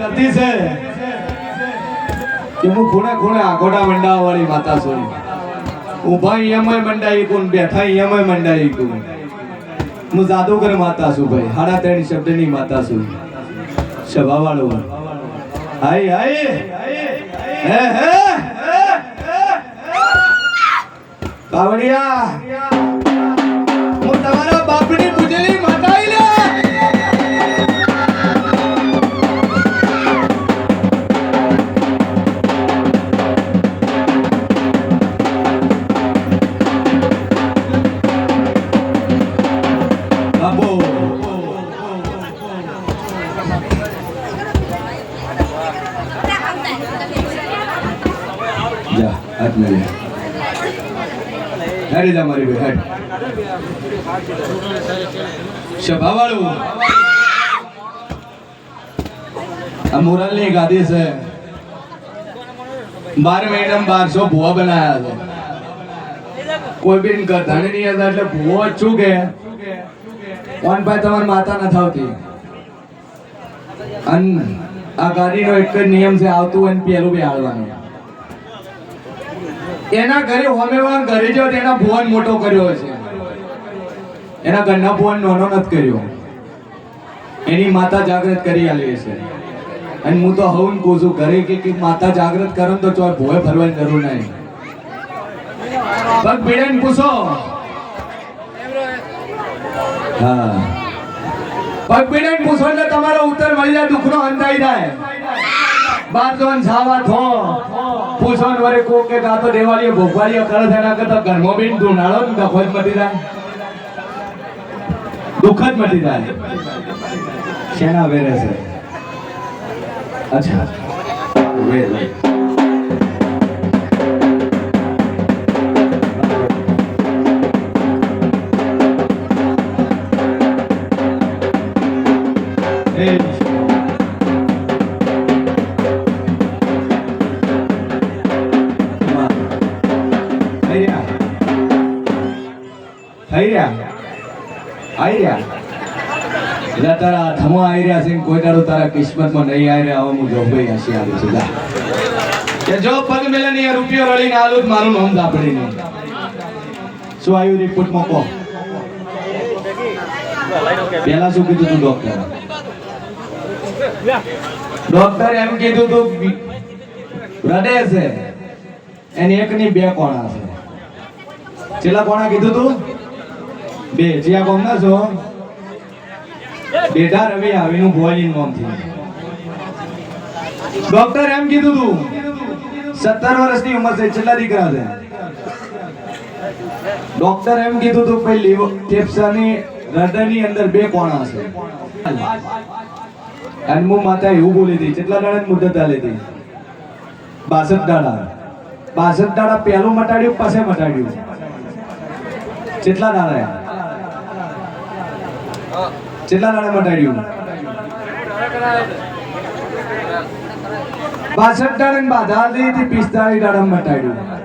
કરતી છે. કે હું ખૂણે ખૂણે આખોટા મંડાવા વાળી માતા છું ઊભા એમાંય મંડાઈ કોણ, બેઠા એમાંય મંડાઈ કોણ. હું જાદુગર માતા છું ભાઈ, હાડા ત્રણ શબ્દની માતા છું. સભા વાળો હાય હાય. હે હે. કાવડિયા, હું તમારા બાપની પૂજેલી બાબો જા હેડ સભાવાળું આ મુરલની ગાદી છે. બાર મહિના બારસો ભૂવા બનાયા છે. કોઈ બી ગધાણી ની અંદર એટલે ભૂવો જ શું ભાઈ તમારી માતા નથી આવતી? અને આ ગાડીનો એક જ નિયમ છે, આવતું હોય પેલું બી આવવાનું એના ઘરે હોમેવાન ઘરે જો એના ભુવન મોટો કર્યો છે. એના ઘરના ભુવન નાનો નથી કર્યો. એની માતા જાગૃત કરી આલી છે. અને હું તો હવું કહું છું, ઘરે કે માતા જાગૃત કરો તો ચોય ભોય ફરવાની જરૂર નહીં. પગ ભીડે પૂછો. હા. પગ પીડે પૂછો એટલે તમારો ઉત્તર મળી જાય, દુઃખનો અંતાઈ જાય. બાર જોન છાવા થો. પૂછોન વરે કોક કે તો દેવાળીએ ભોગવાળીએ કરે એના કરતા ઘરમાં બીન ધૂનાળો ને દખો જ મટી જાય. દુઃખ જ મટી જાય. શેના વેરે છે? અચ્છા. વેર. રહ્યા? આવી રહ્યા? એટલે તારા હાથમાં આવી રહ્યા છે કોઈ દાડો તારા કિસ્મતમાં નહીં આવી રહ્યા હું જોભાઈ હસી આવી છું. કે જો પગ મેલે ને રૂપિયો રળીને આલું મારું નામ દાપડી નહીં શું આવ્યું રિપોર્ટમાં કહો? પેલા શું કીધું તું ડોક્ટર ડોક્ટર એમ કીધું તું, હૃદય છે, એની એકની બે કોણા છે. છેલ્લા કોણા કીધું તું? બે કોમ ના છો? બેટા રવિ, આવીનું ભોજન મોમથી ડોક્ટર એમ કીધું તું, સત્તર વર્ષની ઉંમર છે, છેલ્લા દીકરા છે. ડોક્ટર એમ કીધું તું, ભાઈ લીવર ફેફસાની હૃદયની અંદર બે કોણા છે. અને હું માતા એવું બોલી હતી કેટલા દાડા મુદત આલી હતી. બાસઠ દાડા. બાસઠ દાડા પહેલું મટાડ્યું પાસે મટાડ્યું. કેટલા દાડા કેટલા નાણે મટાડ્યું બાસઠ ટાણે બાધા હતી પિસ્તાળીસ ટાણે મટાડ્યું